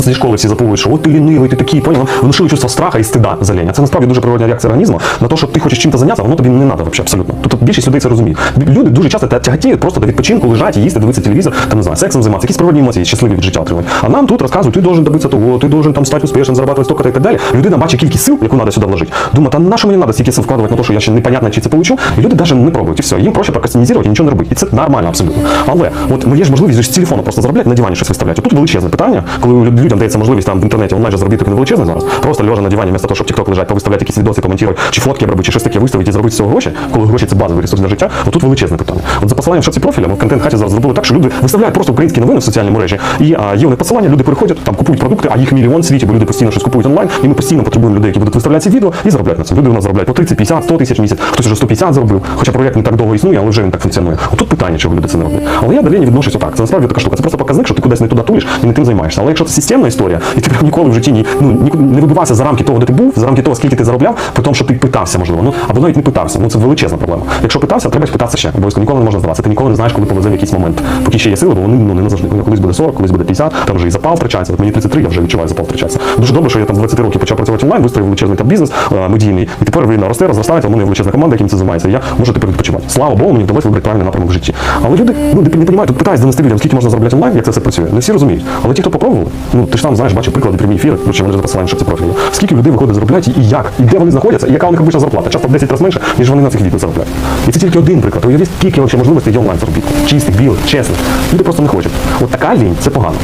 Зі школи всі заповують, що от ти лінивий, ти такий, поняв? Внушили чувство страха і стида за лінь. Це насправді дуже природна реакція організму на те, що ти хочеш чим-то зайнятися, воно тобі не треба взагалі абсолютно. Тобто більшість людей це розуміє. Люди дуже часто тяготіють просто до відпочинку, лежать, їсти, дивитися телевізор, там не знаю, сексом займатися, якісь природні емоції, щасливі від життя отримують. А нам тут розказують, ти должен добитися того, ти должен там стати успішним, зарабатувати столько і так далі. Людина бачить кількість сил, яку треба сюди вложити. Думає, та на що мені треба стільки сил вкладувати на те, що я ще непонятно, чи це получу. І люди навіть не пробують, і все. Їм проще прокрастинізувати і нічого не робити. І це нормально абсолютно. Але от ну, є ж можливість з телефону просто заробляти на дивані щось виставляти. Тут величезне питання, коли людям дається можливість там в інтернеті онлайн же зробити таке величезне зараз. Просто лежа на дивані, вместо того, щоб TikTok лежать, повиставляти якісь відоси, коментувати, чи фотки робити, чи щось таке виставити і заробити з цього гроші, коли гроші це базовий ресурс для життя. Отут величезне питання. От за посиланням в шапці профіля, ми в контент хаті зараз зробили так, що люди виставляють просто українські новини в соціальній мережі. І а, є них посилання, люди переходять, там купують продукти, а їх мільйон в світі, бо люди постійно щось купують онлайн, і ми постійно потребуємо людей, які будуть виставляти ці відео і заробляти на це. Люди у нас заробляють по 30, 50, 100 тисяч місяць, хтось вже 150 заробив, хоча проєкт не так довго існує, але вже він так функціонує. Отут питання, чого люди це не роблять. Але я до лені відношуся так. Це насправді така штука. Це просто показник, що ти кудись не туди тулиш і не тим займаєшся. Але якщо це системна історія, і ти прям ніколи в житті ні, ну, не вибивався за рамки того, де ти був, за рамки того, скільки ти заробляв, при тому, що ти питався, можливо. Ну або навіть не питався. Ну це величезна проблема. Якщо питався, треба питатися ще. Обов'язково ніколи не можна здаватися. Ти ніколи не знаєш, коли повезе в якийсь момент. Поки ще є сили, бо вони ну не назавжди. Колись буде 40, колись буде 50, там вже і запал втрачається. От мені 33, я вже відчуваю запал втрачається. Дуже добре, що я там з 20 років почав працювати онлайн, вистроїв величезний там бізнес е, медійний, і тепер він росте, розростається. У мене величезна команда, яким це займається. І я можу тепер відпочивати. Слава Богу, мені вдалося вибрати правильний напрямок в житті. Але люди ну, не розуміють, тут питають донести людям, скільки можна заробляти онлайн, як це все працює. Не всі розуміють. Але ті, хто попробували, ну ти ж сам знаєш, бачив приклади прямі ефіри, ну, чи вони вже посилання, що це профілі. Скільки людей виходить заробляють і як, і де вони знаходяться, і яка у них обична зарплата. Часто в 10 разів менше, ніж вони на цих відео заробляють. І це тільки один приклад. Уявіть, скільки вообще можливостей онлайн заробітку. Чистих, білих, чесних. Люди просто не хочуть. От така лінь це погано.